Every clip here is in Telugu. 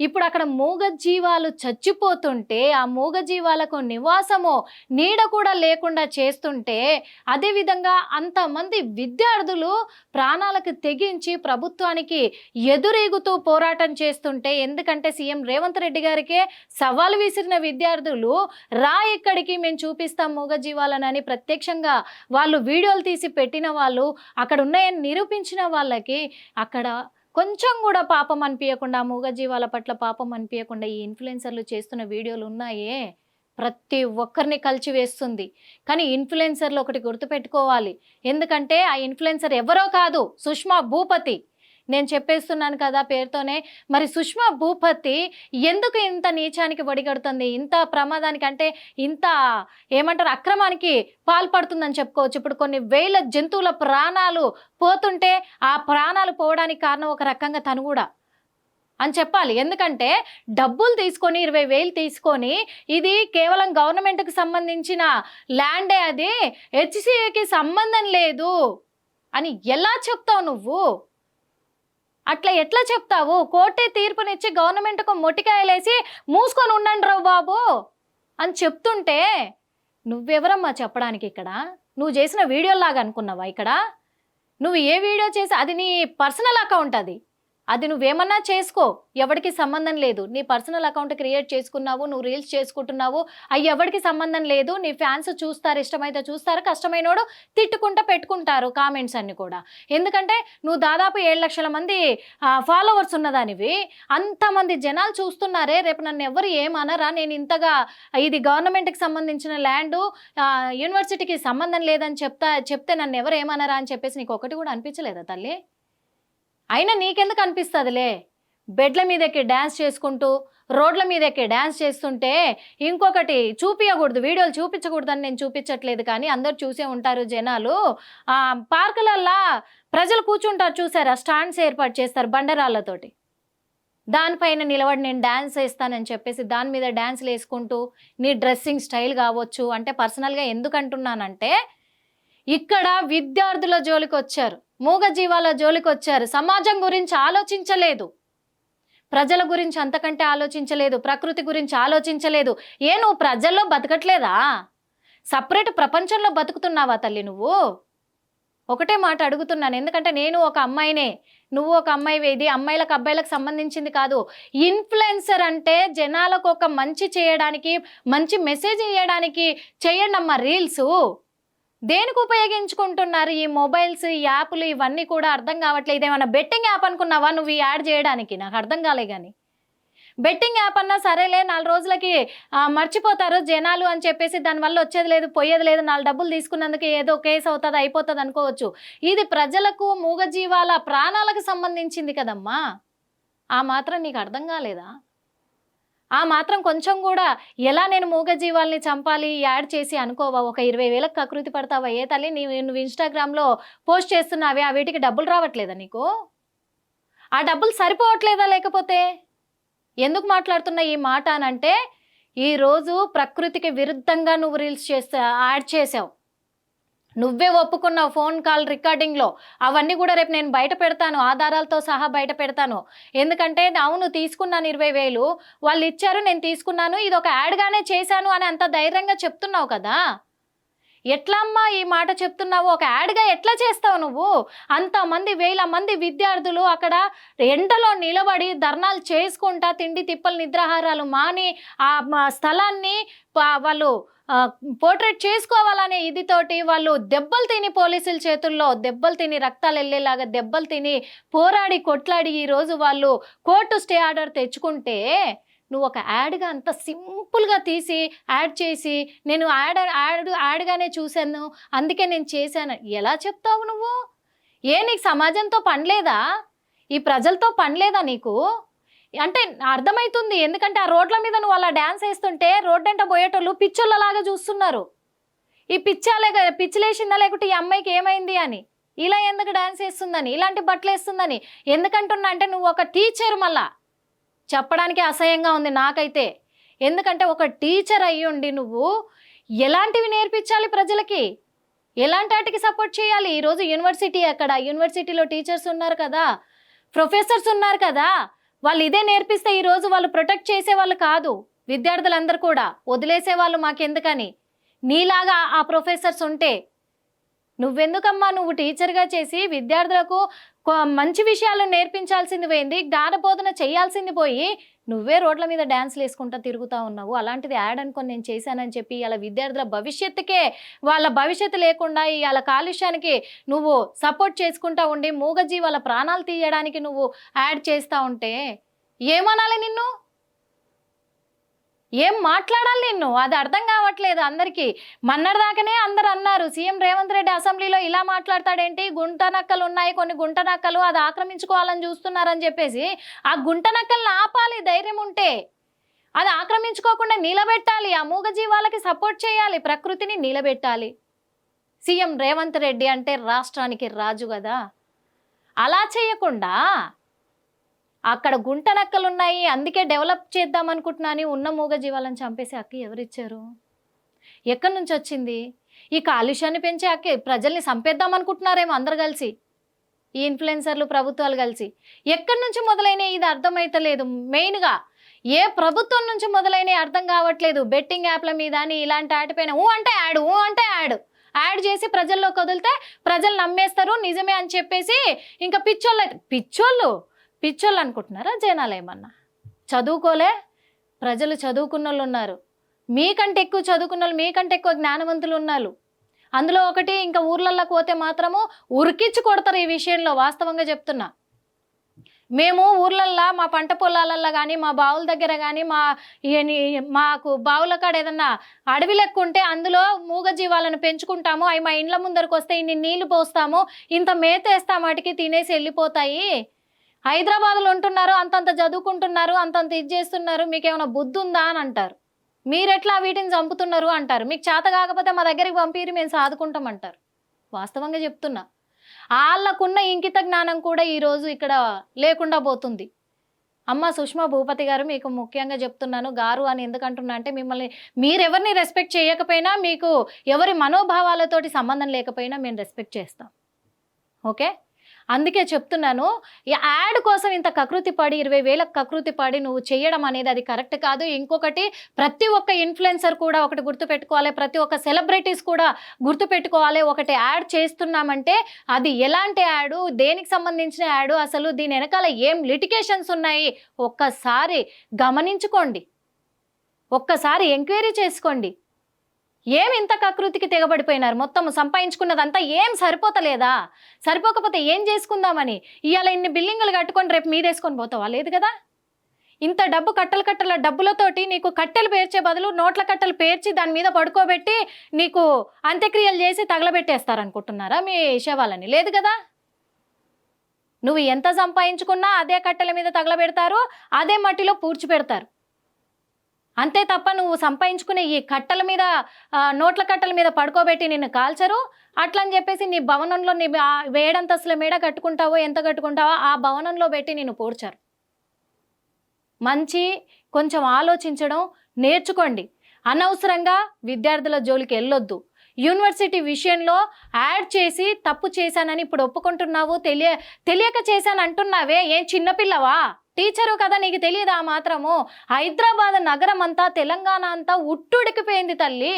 ఇప్పుడు అక్కడ మూగ జీవాలు చచ్చిపోతుంటే ఆ మూగ జీవాలకు నివాసము నీడ కూడా లేకుండా చేస్తుంటే అదేవిధంగా అంతమంది విద్యార్థులు ప్రాణాలకు తెగించి ప్రభుత్వానికి ఎదురేగుతూ పోరాటం చేస్తుంటే ఎందుకంటే సీఎం రేవంత్ రెడ్డి గారికే సవాల్ విసిరిన విద్యార్థులు రా ఇక్కడికి మేము చూపిస్తాం మూగ జీవాలనని ప్రత్యక్షంగా వాళ్ళు వీడియోలు తీసి పెట్టిన వాళ్ళు అక్కడ ఉన్నాయని నిరూపించిన వాళ్ళకి అక్కడ కొంచెం కూడా పాపం అనిపించకుండా మూగజీవాల పట్ల పాపం అనిపించకుండా ఈ ఇన్ఫ్లుయెన్సర్లు చేస్తున్న వీడియోలు ఉన్నాయే ప్రతి ఒక్కరిని కలిచివేస్తుంది కానీ ఇన్ఫ్లుయెన్సర్లు ఒకటి గుర్తుపెట్టుకోవాలి. ఎందుకంటే ఆ ఇన్ఫ్లుయెన్సర్ ఎవరో కాదు సుష్మా భూపతి. నేను చెప్పేస్తున్నాను కదా పేరుతోనే. మరి సుష్మా భూపతి ఎందుకు ఇంత నీచానికి ఒడిగడుతుంది? ఇంత ప్రమాదానికి అంటే ఇంత ఏమంటారు అక్రమానికి పాల్పడుతుందని చెప్పుకోవచ్చు. ఇప్పుడు కొన్ని వేల జంతువుల ప్రాణాలు పోతుంటే ఆ ప్రాణాలు పోవడానికి కారణం ఒక రకంగా తను కూడా. అని చెప్పాలి. ఎందుకంటే డబ్బులు తీసుకొని ఇరవై వేలు తీసుకొని ఇది కేవలం గవర్నమెంట్కి సంబంధించిన ల్యాండే అది. హెచ్సిఏకి సంబంధం లేదు. అని ఎలా చెప్తావు నువ్వు? అట్లా ఎట్లా చెప్తావు? కోర్టే తీర్పునిచ్చి గవర్నమెంట్కు మొటికాయలేసి మూసుకొని ఉండండి రావు బాబు అని చెప్తుంటే నువ్వెవరమ్మా చెప్పడానికి ఇక్కడ? నువ్వు చేసిన వీడియోలాగా అనుకున్నావా ఇక్కడ? నువ్వు ఏ వీడియో చేసి అది నీ పర్సనల్ అకౌంట్ అది? అది నువ్వేమన్నా చేసుకో. ఎవరికి సంబంధం లేదు. నీ పర్సనల్ అకౌంట్ క్రియేట్ చేసుకున్నావు నువ్వు రీల్స్ చేసుకుంటున్నావు. అవి ఎవరికి సంబంధం లేదు. నీ ఫ్యాన్స్ చూస్తారు ఇష్టమైతే చూస్తారు. కష్టమైనోడు తిట్టుకుంటా పెట్టుకుంటారు కామెంట్స్ అన్ని కూడా. ఎందుకంటే నువ్వు దాదాపు ఏడు లక్షల మంది ఫాలోవర్స్ ఉన్నదానివి. అంతమంది జనాలు చూస్తున్నారే రేపు నన్ను ఎవరు ఏమనరా? నేను ఇంతగా ఇది గవర్నమెంట్కి సంబంధించిన ల్యాండ్ యూనివర్సిటీకి సంబంధం లేదని చెప్తా చెప్తే నన్ను ఎవరు ఏమనరా అని చెప్పేసి నీకు ఒకటి కూడా అనిపించలేదా తల్లి? అయినా నీకెందుకు అనిపిస్తుందిలే? బెడ్ల మీద డ్యాన్స్ చేసుకుంటూ రోడ్ల మీద డ్యాన్స్ చేస్తుంటే ఇంకొకటి చూపించకూడదు వీడియోలు చూపించకూడదని నేను చూపించట్లేదు కానీ అందరు చూసే ఉంటారు జనాలు. ఆ, పార్కులల్లా ప్రజలు కూర్చుంటారు చూసారా? స్టాండ్స్ ఏర్పాటు చేస్తారు బండరాళ్ళతోటి. దానిపైన నిలబడి నేను డ్యాన్స్ వేస్తానని చెప్పేసి దాని మీద డ్యాన్స్లు వేసుకుంటూ నీ డ్రెస్సింగ్ స్టైల్ కావచ్చు అంటే పర్సనల్గా ఎందుకు అంటున్నానంటే ఇక్కడ విద్యార్థుల జోలికి వచ్చారు మూగ జీవాల జోలికి వచ్చారు సమాజం గురించి ఆలోచించలేదు. ప్రజల గురించి అంతకంటే ఆలోచించలేదు. ప్రకృతి గురించి ఆలోచించలేదు. ఏ నువ్వు ప్రజల్లో బతకట్లేదా? సపరేట్ ప్రపంచంలో బతుకుతున్నావా తల్లి నువ్వు? ఒకటే మాట అడుగుతున్నాను. ఎందుకంటే నేను ఒక అమ్మాయినే. నువ్వు ఒక అమ్మాయి ఇది అమ్మాయిలకు అబ్బాయిలకు సంబంధించింది కాదు. ఇన్ఫ్లుయెన్సర్ అంటే జనాలకు ఒక మంచి చేయడానికి మంచి మెసేజ్ ఇవ్వడానికి చేయండి అమ్మా రీల్స్. దేనికి ఉపయోగించుకుంటున్నారు ఈ మొబైల్స్ ఈ యాప్లు? ఇవన్నీ కూడా అర్థం కావట్లేదు. ఇదేమన్నా బెట్టింగ్ యాప్ అనుకున్నావా నువ్వు యాడ్ చేయడానికి? నాకు అర్థం కాలే కానీ. బెట్టింగ్ యాప్ అన్నా సరేలే నాలుగు రోజులకి మర్చిపోతారు జనాలు అని చెప్పేసి దానివల్ల వచ్చేది లేదు పోయేది లేదు. నాలుగు డబ్బులు తీసుకున్నందుకు ఏదో కేసు అవుతుంది అయిపోతుంది అనుకోవచ్చు. ఇది ప్రజలకు మూగజీవాల ప్రాణాలకు సంబంధించింది కదమ్మా. ఆ మాత్రం నీకు అర్థం కాలేదా? ఆ మాత్రం కొంచెం కూడా ఎలా నేను మూగజీవాల్ని చంపాలి యాడ్ చేసి అనుకోవా? ఒక ఇరవై వేలకు కకృతి పడతావా? ఏ తల్లి నీ నువ్వు ఇన్స్టాగ్రామ్లో పోస్ట్ చేస్తున్నావే ఆ వీటికి డబ్బులు రావట్లేదా నీకు? ఆ డబ్బులు సరిపోవట్లేదా లేకపోతే? ఎందుకు మాట్లాడుతున్నా ఈ మాట అని అంటే ఈరోజు ప్రకృతికి విరుద్ధంగా నువ్వు రీల్స్ చేస్తా యాడ్ చేసావు. నువ్వే ఒప్పుకున్నావు ఫోన్ కాల్ రికార్డింగ్లో. అవన్నీ కూడా రేపు నేను బయట పెడతాను. ఆధారాలతో సహా బయట పెడతాను. ఎందుకంటే అవును తీసుకున్నాను ఇరవై వేలు. వాళ్ళు ఇచ్చారు నేను తీసుకున్నాను. ఇది ఒక యాడ్గానే చేశాను అని అంత ధైర్యంగా చెప్తున్నావు కదా? ఎట్లమ్మా ఈ మాట చెప్తున్నావు? ఒక యాడ్గా ఎట్లా చేస్తావు నువ్వు? అంతమంది వేల మంది విద్యార్థులు అక్కడ ఎండలో నిలబడి ధర్నాలు చేసుకుంటా తిండి తిప్పలు నిద్రాహారాలు మాని ఆ స్థలాన్ని వాళ్ళు పోర్ట్రేట్ చేసుకోవాలనే ఇదితోటి వాళ్ళు దెబ్బలు తిని పోలీసుల చేతుల్లో దెబ్బలు తిని రక్తాలు వెళ్ళేలాగా దెబ్బలు తిని పోరాడి కొట్లాడి ఈరోజు వాళ్ళు కోర్టు స్టే ఆర్డర్ తెచ్చుకుంటే నువ్వు ఒక యాడ్గా అంత సింపుల్గా తీసి యాడ్ చేసి నేను యాడ్ యాడ్ యాడ్గానే చూశాను అందుకే నేను చేశాను. ఎలా చెప్తావు నువ్వు? ఏ నీకు సమాజంతో పనిలేదా? ఈ ప్రజలతో పనిలేదా నీకు? అంటే అర్థమవుతుంది ఎందుకంటే ఆ రోడ్ల మీద నువ్వు అలా డ్యాన్స్ వేస్తుంటే రోడ్డంట పోయేటోళ్ళు పిచ్చోళ్ళలాగా చూస్తున్నారు. ఈ పిచ్చాలే కదా పిచ్చిలేసిందా లేకుంటే ఈ అమ్మాయికి ఏమైంది అని? ఇలా ఎందుకు డ్యాన్స్ వేస్తుందని? ఇలాంటి బట్టలు వేస్తుందని ఎందుకంటున్నా అంటే నువ్వు ఒక టీచర్ మళ్ళా. చెప్పడానికి అసహ్యంగా ఉంది నాకైతే. ఎందుకంటే ఒక టీచర్ అయ్యుండి నువ్వు ఎలాంటివి నేర్పించాలి ప్రజలకి? ఎలాంటి వాటికి సపోర్ట్ చేయాలి? ఈరోజు యూనివర్సిటీ అక్కడ యూనివర్సిటీలో టీచర్స్ ఉన్నారు కదా ప్రొఫెసర్స్ ఉన్నారు కదా వాళ్ళు ఇదే నేర్పిస్తే ఈరోజు వాళ్ళు ప్రొటెక్ట్ చేసే వాళ్ళు కాదు. విద్యార్థులందరూ కూడా వదిలేసే వాళ్ళు మాకెందుకని? నీలాగా ఆ ప్రొఫెసర్స్ ఉంటే నువ్వెందుకమ్మా నువ్వు టీచర్గా చేసి విద్యార్థులకు మంచి విషయాలు నేర్పించాల్సింది పోయింది జ్ఞానబోధన చేయాల్సింది పోయి నువ్వే రోడ్ల మీద డ్యాన్స్లు వేసుకుంటా తిరుగుతూ ఉన్నావు. అలాంటిది యాడ్ అనుకొని నేను చేశానని చెప్పి ఇలా విద్యార్థుల భవిష్యత్తుకే వాళ్ళ భవిష్యత్తు లేకుండా ఇవాళ కాలుష్యానికి నువ్వు సపోర్ట్ చేసుకుంటా ఉండి మూగజీవాల ప్రాణాలు తీయడానికి నువ్వు యాడ్ చేస్తూ ఉంటే ఏమనాలి నిన్ను? ఏం మాట్లాడాలి నిన్ను? అది అర్థం కావట్లేదు అందరికీ. మన్నటిదాకానే అందరు అన్నారు. సీఎం రేవంత్ రెడ్డి అసెంబ్లీలో ఇలా మాట్లాడతాడేంటి? గుంట నక్కలు ఉన్నాయి కొన్ని గుంట నక్కలు అది ఆక్రమించుకోవాలని చూస్తున్నారని చెప్పేసి ఆ గుంట నక్కల్ని ఆపాలి ధైర్యం ఉంటే. అది ఆక్రమించుకోకుండా నిలబెట్టాలి. ఆ మూగజీవాలకి సపోర్ట్ చేయాలి. ప్రకృతిని నిలబెట్టాలి. సీఎం రేవంత్ రెడ్డి అంటే రాష్ట్రానికి రాజు కదా. అలా చేయకుండా అక్కడ గుంట నక్కలు ఉన్నాయి అందుకే డెవలప్ చేద్దాం అనుకుంటున్నాను ఉన్న మూగ జీవాలను చంపేసి అక్క ఎవరిచ్చారు? ఎక్కడి నుంచి వచ్చింది? ఈ కాలుష్యాన్ని పెంచే అక్క ప్రజల్ని చంపేద్దాం అనుకుంటున్నారేమో అందరు కలిసి. ఈ ఇన్ఫ్లుయెన్సర్లు ప్రభుత్వాలు కలిసి. ఎక్కడి నుంచి మొదలైన ఇది అర్థమైతలేదు. మెయిన్గా ఏ ప్రభుత్వం నుంచి మొదలైన అర్థం కావట్లేదు. బెట్టింగ్ యాప్ల మీద అని ఇలాంటి ఆటిపైన ఊ అంటే యాడ్ ఊ అంటే యాడ్. యాడ్ చేసి ప్రజల్లో కదిలితే ప్రజలు నమ్మేస్తారు నిజమే అని చెప్పేసి ఇంకా పిచ్చోళ్ళు అయితే పిచ్చోళ్ళు పిచ్చోళ్ళు అనుకుంటున్నారా జనాలు ఏమన్నా? చదువుకోలే? ప్రజలు చదువుకున్న వాళ్ళు ఉన్నారు. మీకంటే ఎక్కువ చదువుకున్న వాళ్ళు మీకంటే ఎక్కువ జ్ఞానవంతులు ఉన్నారు. అందులో ఒకటి ఇంకా ఊర్లలోకి పోతే మాత్రము ఉరికిచ్చి కొడతారు ఈ విషయంలో వాస్తవంగా చెప్తున్నా. మేము ఊర్లల్లో మా పంట పొలాలల్లో కానీ మా బావుల దగ్గర కానీ మా మాకు బావుల కాడ ఏదన్నా అడవి లెక్క ఉంటే అందులో మూగ జీవాలను పెంచుకుంటాము. అవి మా ఇండ్ల ముందరకు వస్తే ఇన్ని నీళ్ళు పోస్తాము. ఇంత మేత వేస్తాం వాటికి తినేసి వెళ్ళిపోతాయి. హైదరాబాద్లో ఉంటున్నారు అంతంత చదువుకుంటున్నారు అంతంత ఇది చేస్తున్నారు మీకు ఏమైనా బుద్ధి ఉందా అని అంటారు. మీరెట్లా వీటిని చంపుతున్నారు అంటారు. మీకు చేత కాకపోతే మా దగ్గరికి పంపిరి మేము సాదుకుంటాం అంటారు. వాస్తవంగా చెప్తున్నా. వాళ్ళకున్న ఇంకిత జ్ఞానం కూడా ఈరోజు ఇక్కడ లేకుండా పోతుంది. అమ్మ సుష్మా భూపతి గారు మీకు ముఖ్యంగా చెప్తున్నాను. గారు అని ఎందుకంటున్నా అంటే మిమ్మల్ని మీరెవరిని రెస్పెక్ట్ చేయకపోయినా మీకు ఎవరి మనోభావాలతోటి సంబంధం లేకపోయినా మేము రెస్పెక్ట్ చేస్తాం. ఓకే? అందుకే చెప్తున్నాను యాడ్ కోసం ఇంత కకృతి పడి ఇరవై వేలకు కకృతి పడి నువ్వు చేయడం అనేది అది కరెక్ట్ కాదు. ఇంకొకటి ప్రతి ఒక్క ఇన్ఫ్లుయెన్సర్ కూడా ఒకటి గుర్తుపెట్టుకోవాలి. ప్రతి ఒక్క సెలబ్రిటీస్ కూడా గుర్తుపెట్టుకోవాలి. ఒకటి యాడ్ చేస్తున్నామంటే అది ఎలాంటి యాడ్? దేనికి సంబంధించిన యాడ్? అసలు దీని వెనకాల ఏం లిటికేషన్స్ ఉన్నాయి? ఒక్కసారి గమనించుకోండి. ఒక్కసారి ఎంక్వైరీ చేసుకోండి. ఏం ఇంత కకృతికి తెగబడిపోయినారు? మొత్తం సంపాదించుకున్నదంతా ఏం సరిపోతలేదా? సరిపోకపోతే ఏం చేసుకుందామని? ఇవాళ ఇన్ని బిల్డింగులు కట్టుకొని రేపు మీదేసుకొని పోతావా? లేదు కదా? ఇంత డబ్బు కట్టలు కట్టల డబ్బులతోటి నీకు కట్టెలు పేర్చే బదులు నోట్ల కట్టలు పేర్చి దాని మీద పడుకోబెట్టి నీకు అంత్యక్రియలు చేసి తగలబెట్టేస్తారనుకుంటున్నారా మీ శవాలని? లేదు కదా? నువ్వు ఎంత సంపాదించుకున్నా అదే కట్టెల మీద తగలబెడతారు అదే మట్టిలో పూడ్చి పెడతారు అంతే తప్ప నువ్వు సంపాదించుకునే ఈ కట్టల మీద నోట్ల కట్టల మీద పడుకోబెట్టి నిన్ను కాల్చరు. అట్లా అని చెప్పేసి నీ భవనంలో నీ వేడంతస్తుల మేడ కట్టుకుంటావో ఎంత కట్టుకుంటావో ఆ భవనంలో పెట్టి నిన్ను పూడ్చారు. మంచి కొంచెం ఆలోచించడం నేర్చుకోండి. అనవసరంగా విద్యార్థుల జోలికి వెళ్ళొద్దు. యూనివర్సిటీ విషయంలో యాడ్ చేసి తప్పు చేశానని ఇప్పుడు ఒప్పుకుంటున్నావు తెలియ తెలియక చేశాను అంటున్నావే ఏం చిన్నపిల్లవా? టీచరు కదా నీకు తెలియదా ఆ మాత్రము? హైదరాబాద్ నగరం అంతా తెలంగాణ అంతా ఉట్టుడికిపోయింది తల్లి.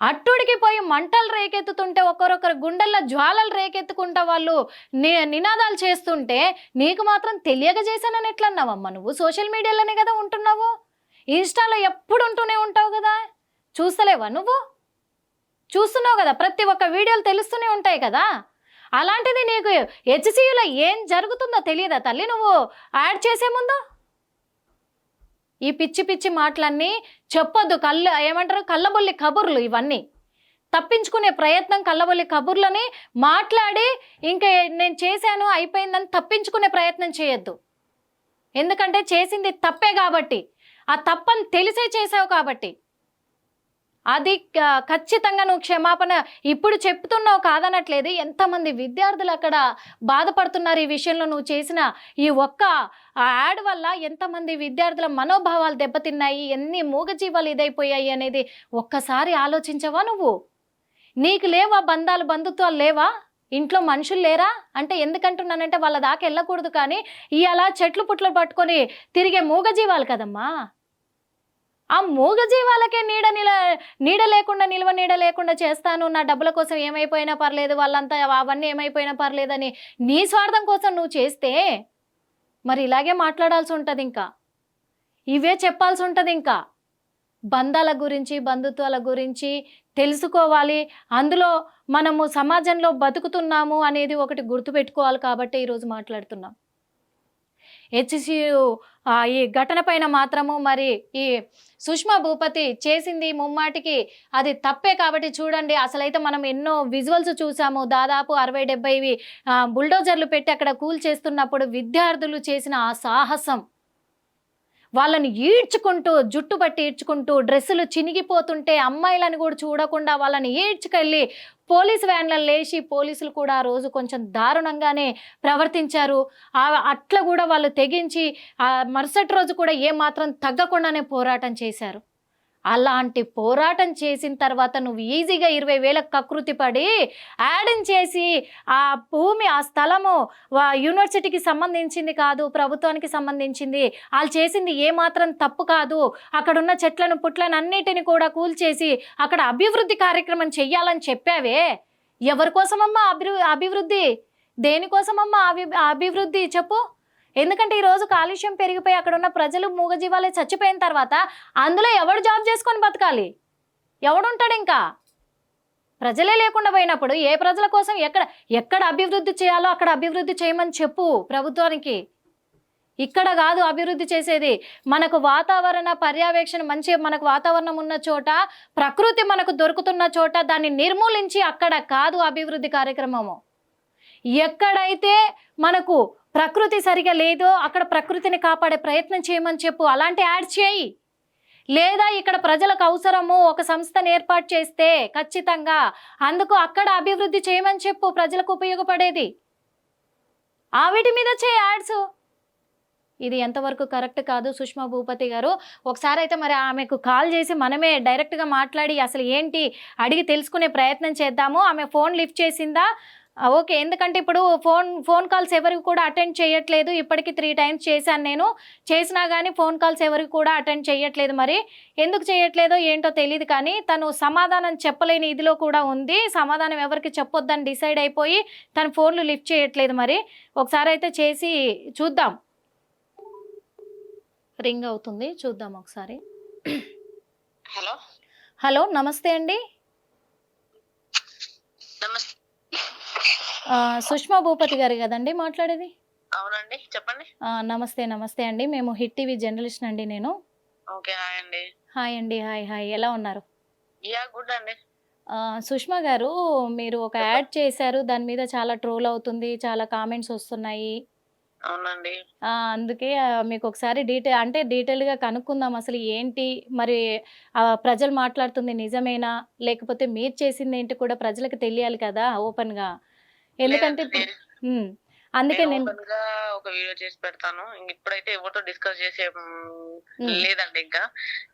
అట్టుడికి పోయి మంటలు రేకెత్తుతుంటే ఒకరొకరు గుండెల్లో జ్వాలలు రేకెత్తుకుంటా వాళ్ళు ని నినాదాలు చేస్తుంటే నీకు మాత్రం తెలియక చేశానని ఎట్లన్నావమ్మా నువ్వు? సోషల్ మీడియాలోనే కదా ఉంటున్నావు. ఇన్స్టాలో ఎప్పుడు ఉంటూనే ఉంటావు కదా. చూస్తలేవా నువ్వు? చూస్తున్నావు కదా ప్రతి ఒక్క వీడియోలు తెలుస్తూనే ఉంటాయి కదా. అలాంటిది నీకు హెచ్సియులో ఏం జరుగుతుందో తెలియదా తల్లి నువ్వు? యాడ్ చేసే ముందు? ఈ పిచ్చి పిచ్చి మాటలన్నీ చెప్పొద్దు. కళ్ళు ఏమంటారు? కళ్ళబొల్లి కబుర్లు ఇవన్నీ. తప్పించుకునే ప్రయత్నం కళ్ళబొల్లి కబుర్లని మాట్లాడి ఇంకా నేను చేశాను అయిపోయిందని తప్పించుకునే ప్రయత్నం చేయొద్దు. ఎందుకంటే చేసింది తప్పే కాబట్టి. ఆ తప్పని తెలిసే చేసావు కాబట్టి. అది ఖచ్చితంగా నువ్వు క్షమాపణ ఇప్పుడు చెప్తున్నావు కాదనట్లేదు. ఎంతమంది విద్యార్థులు అక్కడ బాధపడుతున్నారు ఈ విషయంలో నువ్వు చేసిన ఈ ఒక్క ఆ యాడ్ వల్ల ఎంతమంది విద్యార్థుల మనోభావాలు దెబ్బతిన్నాయి ఎన్ని మూగజీవాలు ఇదైపోయాయి అనేది ఒక్కసారి ఆలోచించవా నువ్వు? నీకు లేవా బంధాలు బంధుత్వాలు లేవా? ఇంట్లో మనుషులు లేరా? అంటే ఎందుకంటున్నానంటే వాళ్ళ దాకా వెళ్ళకూడదు కానీ ఇలా చెట్లు పుట్లు పట్టుకొని తిరిగే మూగజీవాలు కదమ్మా. ఆ మూగజీవాలకే నీడ నిల నీడ లేకుండా నిల్వ నీడ లేకుండా చేస్తాను. నా డబ్బుల కోసం ఏమైపోయినా పర్లేదు వాళ్ళంతా అవన్నీ ఏమైపోయినా పర్లేదని నీ స్వార్థం కోసం నువ్వు చేస్తే మరి ఇలాగే మాట్లాడాల్సి ఉంటుంది ఇంకా. ఇవే చెప్పాల్సి ఉంటుంది ఇంకా. బంధాల గురించి బంధుత్వాల గురించి తెలుసుకోవాలి. అందులో మనము సమాజంలో బతుకుతున్నాము అనేది ఒకటి గుర్తుపెట్టుకోవాలి కాబట్టి ఈరోజు మాట్లాడుతున్నాం. హెచ్సియు ఈ ఘటన పైన మాత్రము మరి ఈ సుష్మా భూపతి చేసింది ముమ్మాటికి అది తప్పే కాబట్టి చూడండి. అసలైతే మనం ఎన్నో విజువల్స్ చూసాము. దాదాపు అరవై డెబ్బైవి బుల్డోజర్లు పెట్టి అక్కడ కూల్ చేస్తున్నప్పుడు విద్యార్థులు చేసిన ఆ సాహసం. వాళ్ళని ఈడ్చుకుంటూ జుట్టు పట్టి ఈడ్చుకుంటూ డ్రెస్సులు చినిగిపోతుంటే అమ్మాయిలను కూడా చూడకుండా వాళ్ళని ఈడ్చుకెళ్ళి పోలీస్ వ్యాన్లలో లేచి పోలీసులు కూడా ఆ రోజు కొంచెం దారుణంగానే ప్రవర్తించారు. అట్లా కూడా వాళ్ళు తెగించి ఆ మరుసటి రోజు కూడా ఏమాత్రం తగ్గకుండానే పోరాటం చేశారు. అలాంటి పోరాటం చేసిన తర్వాత నువ్వు ఈజీగా ఇరవై వేల కకృతి పడి యాడన్ చేసి ఆ భూమి ఆ స్థలము యూనివర్సిటీకి సంబంధించింది కాదు ప్రభుత్వానికి సంబంధించింది. వాళ్ళు చేసింది ఏమాత్రం తప్పు కాదు. అక్కడ ఉన్న చెట్లను పుట్లను అన్నిటిని కూడా కూల్చేసి అక్కడ అభివృద్ధి కార్యక్రమం చెయ్యాలని చెప్పావే. ఎవరి కోసమమ్మా అభి అభివృద్ధి? దేనికోసమమ్మా అభి అభివృద్ధి? చెప్పు. ఎందుకంటే ఈరోజు కాలుష్యం పెరిగిపోయి అక్కడ ఉన్న ప్రజలు మూగజీవాలే చచ్చిపోయిన తర్వాత అందులో ఎవడు జాబ్ చేసుకొని బతకాలి? ఎవడుంటాడు ఇంకా? ప్రజలే లేకుండా పోయినప్పుడు ఏ ప్రజల కోసం ఎక్కడ ఎక్కడ అభివృద్ధి చేయాలో అక్కడ అభివృద్ధి చేయమని చెప్పు ప్రభుత్వానికి. ఇక్కడ కాదు అభివృద్ధి చేసేది. మనకు వాతావరణ పర్యవేక్షణ మంచి మనకు వాతావరణం ఉన్న చోట ప్రకృతి మనకు దొరుకుతున్న చోట దాన్ని నిర్మూలించి అక్కడ కాదు అభివృద్ధి కార్యక్రమము. ఎక్కడైతే మనకు ప్రకృతి సరిగా లేదో అక్కడ ప్రకృతిని కాపాడే ప్రయత్నం చేయమని చెప్పు. అలాంటి యాడ్ చేయి. లేదా ఇక్కడ ప్రజలకు అవసరము ఒక సంస్థను ఏర్పాటు చేస్తే ఖచ్చితంగా అందుకు అక్కడ అభివృద్ధి చేయమని చెప్పు ప్రజలకు ఉపయోగపడేది. ఆ మీద చేయి యాడ్స్. ఇది ఎంతవరకు కరెక్ట్ కాదు సుష్మా భూపతి గారు. ఒకసారి అయితే మరి ఆమెకు కాల్ చేసి మనమే డైరెక్ట్గా మాట్లాడి అసలు ఏంటి అడిగి తెలుసుకునే ప్రయత్నం చేద్దాము. ఆమె ఫోన్ లిఫ్ట్ చేసిందా? ఓకే. ఎందుకంటే ఇప్పుడు ఫోన్ ఫోన్ కాల్స్ ఎవరికి కూడా అటెండ్ చేయట్లేదు. ఇప్పటికి త్రీ టైమ్స్ చేశాను నేను. చేసినా కానీ ఫోన్ కాల్స్ ఎవరికి కూడా అటెండ్ చేయట్లేదు మరి. ఎందుకు చేయట్లేదో ఏంటో తెలియదు కానీ తను సమాధానం చెప్పలేని ఇదిలో కూడా ఉంది. సమాధానం ఎవరికి చెప్పొద్దని డిసైడ్ అయిపోయి తన ఫోన్లు లిఫ్ట్ చేయట్లేదు మరి. ఒకసారి అయితే చేసి చూద్దాం. రింగ్ అవుతుంది. చూద్దాం ఒకసారి. హలో. హలో నమస్తే అండి. నమస్తే. సుష్మా భూపతి గారు కదండి మాట్లాడేది? అవునండి చెప్పండి. నమస్తే నమస్తే అండి. మేము హిట్ టీవీ జర్నలిస్ట్ అండి నేను. ఓకే హాయ్ అండి. హాయ్ అండి హాయ్ హాయ్. ఎలా ఉన్నారు? యా గుడ్ అండి. సుష్మా గారు మీరు ఒక యాడ్ చేశారు. దాని మీద చాలా ట్రోల్ అవుతుంది చాలా కామెంట్స్ వస్తున్నాయి. అవునండి. అందుకే మీకు ఒకసారి డీటెయిల్ అంటే డీటెయిల్గా కనుక్కుందాం అసలు ఏంటి? మరి ప్రజలు మాట్లాడుతుంది నిజమేనా? లేకపోతే మీరు చేసింది ఏంటి కూడా ప్రజలకు తెలియాలి కదా ఓపెన్గా. ఎందుకంటే అందుకే నేను ఒక వీడియో చేసి పెడతాను. ఇంక ఇప్పుడైతే ఎవరితో డిస్కస్ చేసే. లేదండి ఇంకా.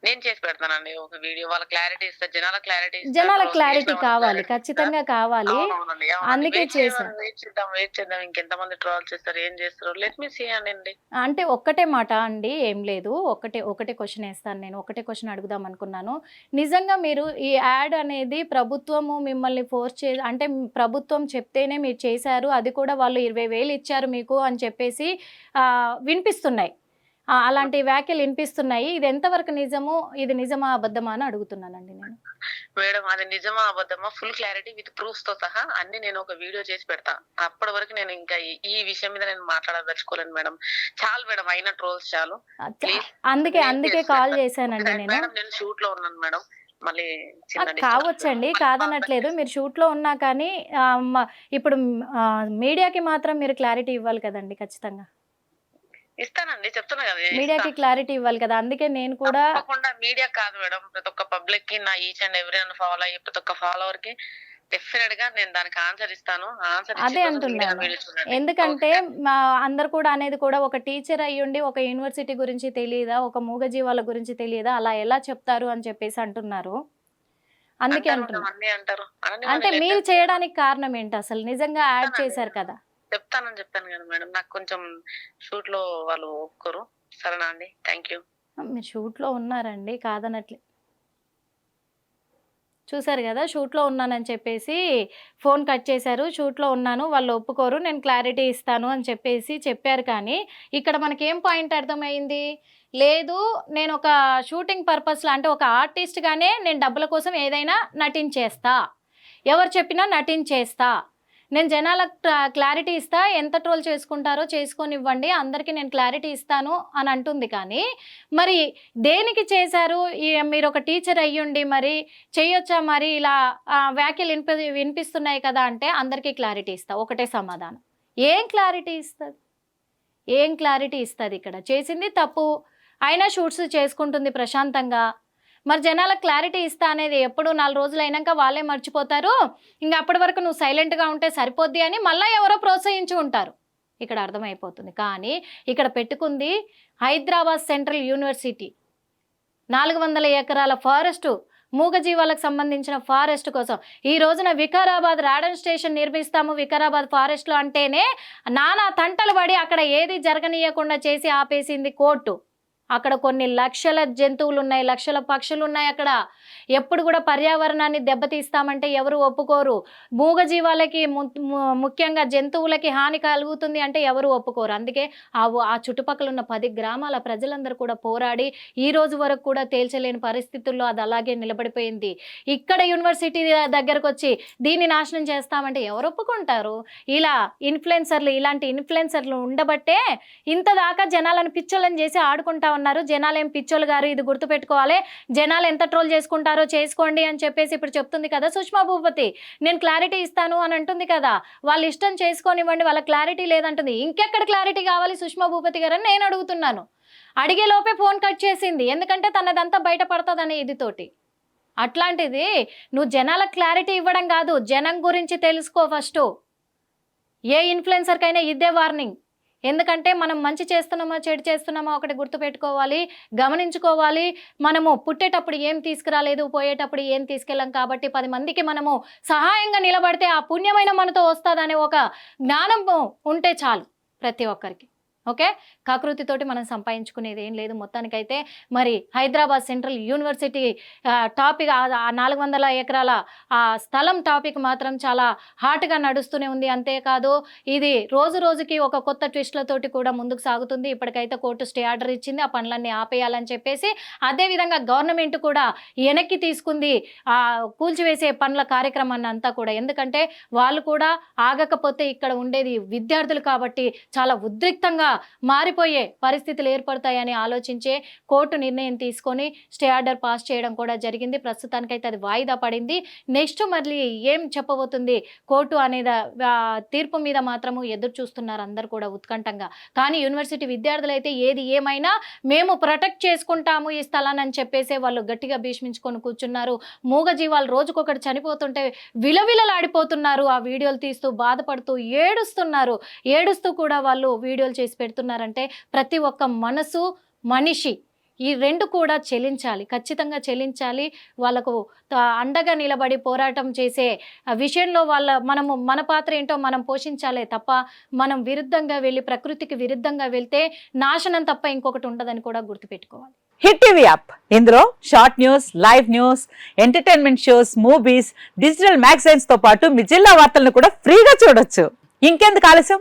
నేను చేసి పెడతానండి ఒక వీడియో వాళ్ళ క్లారిటీ ఇస్తా జనాల క్లారిటీ జనాల క్లారిటీ కావాలి ఖచ్చితంగా కావాలి. అందుకే చేశా. వెయిట్ చేద్దాం వెయిట్ చేద్దాం. ఇంకెంతమంది ట్రాల్ చేస్తారు ఏం చేస్తారు? లెట్ మీ సీ అండి అంటే ఒక్కటే మాట అండి ఏం లేదు. ఒకటే ఒకటే క్వశ్చన్ వేస్తాను నేను. ఒకటే క్వశ్చన్ అడుగుదాం అనుకున్నాను. నిజంగా మీరు ఈ యాడ్ అనేది ప్రభుత్వము మిమ్మల్ని ఫోర్స్ చే అంటే ప్రభుత్వం చెప్తేనే మీరు చేశారు. అది కూడా వాళ్ళు ఇరవై వేలు ఇచ్చారు మీకు అని చెప్పేసి వినిపిస్తున్నాయి. అలాంటి వ్యాఖ్యలు వినిపిస్తున్నాయి. ఇది ఎంతవరకు నిజము? ఇది నిజమా? అబద్ధమా? అని అడుగుతున్నానండి నేను. మేడం అది నిజమా? అబద్ధమా? ఫుల్ క్లారిటీ విత్ ప్రూఫ్స్తో సహా అన్ని నేను ఒక వీడియో చేసి పెడతా. అప్పటి వరకు నేను ఇంకా ఈ- విషయం మీద నేను మాట్లాడదలుచుకోలేను మేడం. చాలు మేడం అయిన ట్రోల్స్ చాలు. అందుకే అందుకే. కాల్ చేశానండి నేను. మేడం నేను షూట్లో ఉన్నాను మేడం. మళ్ళీ. కావచ్చండి. కాదనట్లేదు. మీరు షూట్లో ఉన్నా కానీ ఇప్పుడు మీడియాకి మాత్రం మీరు క్లారిటీ ఇవ్వాలి కదండి ఖచ్చితంగా. ఇస్తానండి. చెప్తున్నా కదా మీడియాకి క్లారిటీ ఇవ్వాలి కదా. అందుకే నేను కూడా తప్పకుండా మీడియా కాదు మేడం. ప్రతి ఒక్క పబ్లిక్కి నా ఈచ్ అండ్ ఎవ్రీ ఫాలో అయ్యే ప్రతి ఒక్క ఫాలోవర్కి డెఫినెట్గా నేను దానికి ఆన్సర్ ఇస్తాను. ఆన్సర్ అదే అంటున్నాను. ఎందుకంటే అందరు కూడా అనేది కూడా ఒక టీచర్ అయ్యుండి ఒక యూనివర్సిటీ గురించి తెలియదా ఒక మూగజీవాల గురించి తెలియదా అలా ఎలా చెప్తారు అని చెప్పేసి అంటున్నారు. అందుకే అంటారు అంటున్నా. మేడం, అన్నీ అంటారు. అనని అంటే మీరు చేయడానికి కారణం ఏంటి అసలు? నిజంగా యాడ్. చేశారు కదా. చెప్తానని చెప్పాను కదా మేడం. నాకు కొంచెం షూట్లో వాళ్ళు ఒప్పుకోరు. సరేనా అండి? థ్యాంక్ యూ మీరు షూట్లో ఉన్నారండి కాదనట్లే. చూశారు కదా షూట్లో ఉన్నానని చెప్పేసి ఫోన్ కట్ చేశారు. షూట్లో ఉన్నాను వాళ్ళు ఒప్పుకోరు నేను క్లారిటీ ఇస్తాను అని చెప్పేసి చెప్పారు కానీ ఇక్కడ మనకేం పాయింట్ అర్థమైంది? లేదు నేను ఒక షూటింగ్ పర్పస్లో అంటే ఒక ఆర్టిస్ట్గానే నేను డబ్బుల కోసం ఏదైనా నటించేస్తా. ఎవరు చెప్పినా నటించేస్తా. నేను జనాలకు క్లారిటీ ఇస్తా ఎంత ట్రోల్ చేసుకుంటారో చేసుకొని ఇవ్వండి అందరికీ నేను క్లారిటీ ఇస్తాను అని అంటుంది కానీ మరి దేనికి చేశారు? ఈ మీరు ఒక టీచర్ అయ్యుండి మరి చేయొచ్చా మరి ఇలా వ్యాఖ్యలు వినిపి వినిపిస్తున్నాయి కదా అంటే అందరికీ క్లారిటీ ఇస్తా ఒకటే సమాధానం. ఏం క్లారిటీ ఇస్తుంది? ఏం క్లారిటీ ఇస్తుంది ఇక్కడ? చేసింది తప్పు. అయినా షూట్స్ చేసుకుంటుంది ప్రశాంతంగా. మరి జనాలకు క్లారిటీ ఇస్తా అనేది ఎప్పుడు నాలుగు రోజులు అయినాక వాళ్ళే మర్చిపోతారు. ఇంకా అప్పటి వరకు నువ్వు సైలెంట్గా ఉంటే సరిపోద్ది అని మళ్ళీ ఎవరో ప్రోత్సహించి ఉంటారు. ఇక్కడ అర్థమైపోతుంది. కానీ ఇక్కడ పెట్టుకుంది హైదరాబాద్ సెంట్రల్ యూనివర్సిటీ. నాలుగు వందల ఎకరాల ఫారెస్ట్ మూగజీవాలకు సంబంధించిన ఫారెస్ట్ కోసం. ఈ రోజున వికారాబాద్ రాడన్ స్టేషన్ నిర్మిస్తాము వికారాబాద్ ఫారెస్ట్లో అంటేనే నానా తంటలు పడి అక్కడ ఏది జరగనీయకుండా చేసి ఆపేసింది కోర్టు. అక్కడ కొన్ని లక్షల జంతువులు ఉన్నాయి లక్షల పక్షులు ఉన్నాయి అక్కడ. ఎప్పుడు కూడా పర్యావరణాన్ని దెబ్బతీస్తామంటే ఎవరు ఒప్పుకోరు. మూగజీవాలకి ము- ముఖ్యంగా జంతువులకి హాని కలుగుతుంది అంటే ఎవరు ఒప్పుకోరు. అందుకే ఆ ఆ చుట్టుపక్కల ఉన్న పది గ్రామాల ప్రజలందరూ కూడా పోరాడి ఈ రోజు వరకు కూడా తేల్చలేని పరిస్థితుల్లో అది అలాగే నిలబడిపోయింది. ఇక్కడ యూనివర్సిటీ దగ్గరకు వచ్చి దీన్ని నాశనం చేస్తామంటే ఎవరు ఒప్పుకుంటారు? ఇలా ఇన్ఫ్లుయెన్సర్లు ఇలాంటి ఇన్ఫ్లుయెన్సర్లు ఉండబట్టే ఇంత దాకా జనాలను పిచ్చలను చేసి ఆడుకుంటా అన్నారు జనాలు ఏం పిచ్చోళ్ళు గారు ఇది గుర్తుపెట్టుకోవాలి. జనాలు ఎంత ట్రోల్ చేసుకుంటారో చేసుకోండి అని చెప్పేసి ఇప్పుడు చెప్తుంది కదా సుష్మా భూపతి. నేను క్లారిటీ ఇస్తాను అని అంటుంది కదా. వాళ్ళు ఇష్టం చేసుకోనివ్వండి వాళ్ళ క్లారిటీ లేదంటుంది. ఇంకెక్కడ క్లారిటీ కావాలి సుష్మా భూపతి గారు అని నేను అడుగుతున్నాను. అడిగే లోపే ఫోన్ కట్ చేసింది. ఎందుకంటే తనదంతా బయటపడుతుందనే ఇది తోటి అట్లాంటిది నువ్వు జనాలకు క్లారిటీ ఇవ్వడం కాదు. జనం గురించి తెలుసుకో ఫస్ట్. ఏ ఇన్ఫ్లుయెన్సర్కైనా ఇదే వార్నింగ్. ఎందుకంటే మనం మంచి చేస్తున్నామా చెడు చేస్తున్నామా ఒకటి గుర్తుపెట్టుకోవాలి గమనించుకోవాలి. మనము పుట్టేటప్పుడు ఏం తీసుకురాలేదు పోయేటప్పుడు ఏం తీసుకెళ్ళాం కాబట్టి పది మందికి మనము సహాయంగా నిలబడితే ఆ పుణ్యమైన మనతో వస్తుందనే ఒక జ్ఞానం ఉంటే చాలు ప్రతి ఒక్కరికి. ఓకే? కాకృతితోటి మనం సంపాదించుకునేది ఏం లేదు. మొత్తానికైతే మరి హైదరాబాద్ సెంట్రల్ యూనివర్సిటీ టాపిక్ ఆ నాలుగు వందల ఎకరాల ఆ స్థలం టాపిక్ మాత్రం చాలా హాట్గా నడుస్తూనే ఉంది. అంతేకాదు ఇది రోజు రోజుకి ఒక కొత్త ట్విస్ట్లతోటి కూడా ముందుకు సాగుతుంది. ఇప్పటికైతే కోర్టు స్టే ఆర్డర్ ఇచ్చింది. ఆ పనులన్నీ ఆపేయాలని చెప్పేసి అదేవిధంగా గవర్నమెంట్ కూడా వెనక్కి తీసుకుంది. ఆ కూల్చివేసే పనుల కార్యక్రమాన్ని అంతా కూడా. ఎందుకంటే వాళ్ళు కూడా ఆగకపోతే ఇక్కడ ఉండేది విద్యార్థులు కాబట్టి చాలా ఉద్రిక్తంగా మారిపోయే పరిస్థితులు ఏర్పడతాయని ఆలోచించే కోర్టు నిర్ణయం తీసుకొని స్టే ఆర్డర్ పాస్ చేయడం కూడా జరిగింది. ప్రస్తుతానికైతే అది వాయిదా పడింది. నెక్స్ట్ మళ్ళీ ఏం చెప్పబోతుంది? కోర్టు అనేది తీర్పు మీద మాత్రము ఎదురు చూస్తున్నారు అందరు కూడా ఉత్కంఠంగా. కానీ యూనివర్సిటీ విద్యార్థులు అయితే ఏది ఏమైనా మేము ప్రొటెక్ట్ చేసుకుంటాము ఈ స్థలాన్ని అని చెప్పేసి వాళ్ళు గట్టిగా భీష్మించుకొని కూర్చున్నారు. మూగజీవాలు రోజుకొకటి చనిపోతుంటే విలవిలలాడిపోతున్నారు. ఆ వీడియోలు తీస్తూ బాధపడుతూ ఏడుస్తున్నారు. ఏడుస్తూ కూడా వాళ్ళు వీడియోలు చేసి పెడుతున్నారంటే ప్రతి ఒక్క మనసు మనిషి. ఈ రెండు కూడా చెల్లించాలి ఖచ్చితంగా చెల్లించాలి వాళ్ళకు అండగా నిలబడి పోరాటం చేసే విషయంలో వాళ్ళ మనము మన పాత్ర ఏంటో మనం పోషించాలే తప్ప మనం విరుద్ధంగా వెళ్ళి ప్రకృతికి విరుద్ధంగా వెళ్తే నాశనం తప్ప ఇంకొకటి ఉండదని కూడా గుర్తుపెట్టుకోవాలి. Hit TV app. ఇందులో short news live news entertainment shows movies digital మ్యాగజైన్స్తో పాటు మీ జిల్లా వార్తలను కూడా ఫ్రీగా చూడొచ్చు. ఇంకెందుకు ఆలస్యం?